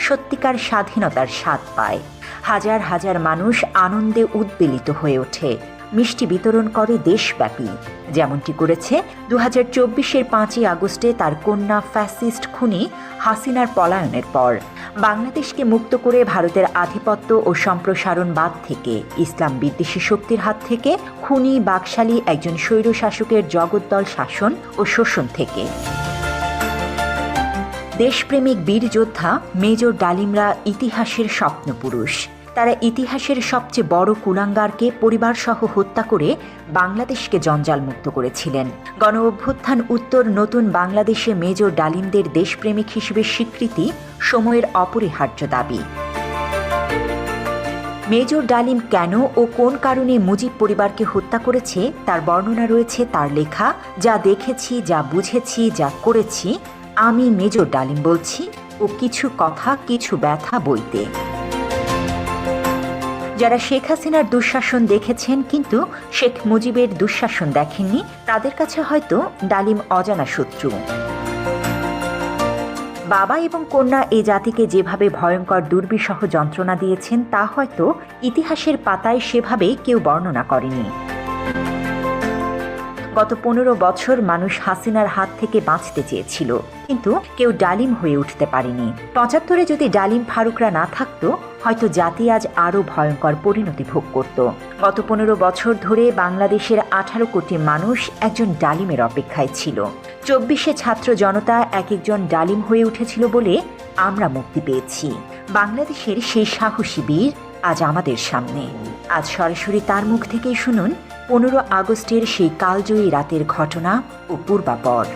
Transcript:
সত্যিকার স্বাধীনতার স্বাদ পায়। হাজার হাজার মানুষ আনন্দে উদ্বেলিত হয়ে ওঠে। মিষ্টি বিতরণ করে দেশব্যাপী। যেমনটি করেছে দু হাজার চব্বিশের পাঁচই আগস্টে তার কন্যা ফ্যাসিস্ট খুনি হাসিনার পলায়নের পর। বাংলাদেশকে মুক্ত করে ভারতের আধিপত্য ও সম্প্রসারণবাদ থেকে ইসলাম বিদ্বেষী শক্তির হাত থেকে খুনি বাকশালী একজন স্বৈরশাসকের জগদ্দল শাসন ও শোষণ থেকে। দেশপ্রেমিক বীর যোদ্ধা মেজর ডালিমরা ইতিহাসের স্বপ্নপুরুষ। তারা ইতিহাসের সবচেয়ে বড় কুলাঙ্গারকে, পরিবারসহ হত্যা করে বাংলাদেশকে জঞ্জালমুক্ত করেছিলেন। গণ অভ্যুত্থান উত্তর নতুন বাংলাদেশে মেজর ডালিমদের দেশপ্রেমিক হিসেবে স্বীকৃতি সময়ের অপরিহার্য দাবি। মেজর ডালিম কেন ও কোন কারণে মুজিব পরিবারকে হত্যা করেছে, তার বর্ণনা রয়েছে তার লেখা, যা দেখেছি, যা বুঝেছি, যা করেছি আমি মেজর ডালিম বলছি, ও কিছু কথা, কিছু ব্যথা বইতে। যারা শেখ হাসিনার দুঃশাসন দেখেছেন, কিন্তু শেখ মুজিবের দুঃশাসন দেখেননি, তাদের কাছে হয়তো ডালিম অজানা শত্রু। বাবা এবং কন্যা এ জাতিকে যেভাবে ভয়ঙ্কর, দুর্বিষহ যন্ত্রণা দিয়েছেন, তা হয়তো ইতিহাসের পাতায় সেভাবে কেউ বর্ণনা করেনি। গত পনেরো বছর মানুষ হাসিনার হাত থেকে বাঁচতে চেয়েছিল। কিন্তু কেউ ডালিম হয়ে উঠতে পারেনি। পঁচাত্তরে যদি ডালিম ফারুকরা না থাকতো, হয়তো জাতি আজ আরও ভয়ঙ্কর পরিণতি ভোগ করত। গত পনেরো বছর ধরে বাংলাদেশের আঠারো কোটি মানুষ একজন ডালিমের অপেক্ষায় ছিল। চব্বিশে ছাত্র জনতা এক একজন ডালিম হয়ে উঠেছিল বলে আমরা মুক্তি পেয়েছি। বাংলাদেশের সেই সাহসী বীর আজ আমাদের সামনে। আজ সরাসরি তার মুখ থেকেই শুনুন, পনেরো আগস্টের সেই কালজয়ী রাতের ঘটনা ও পূর্বাপর।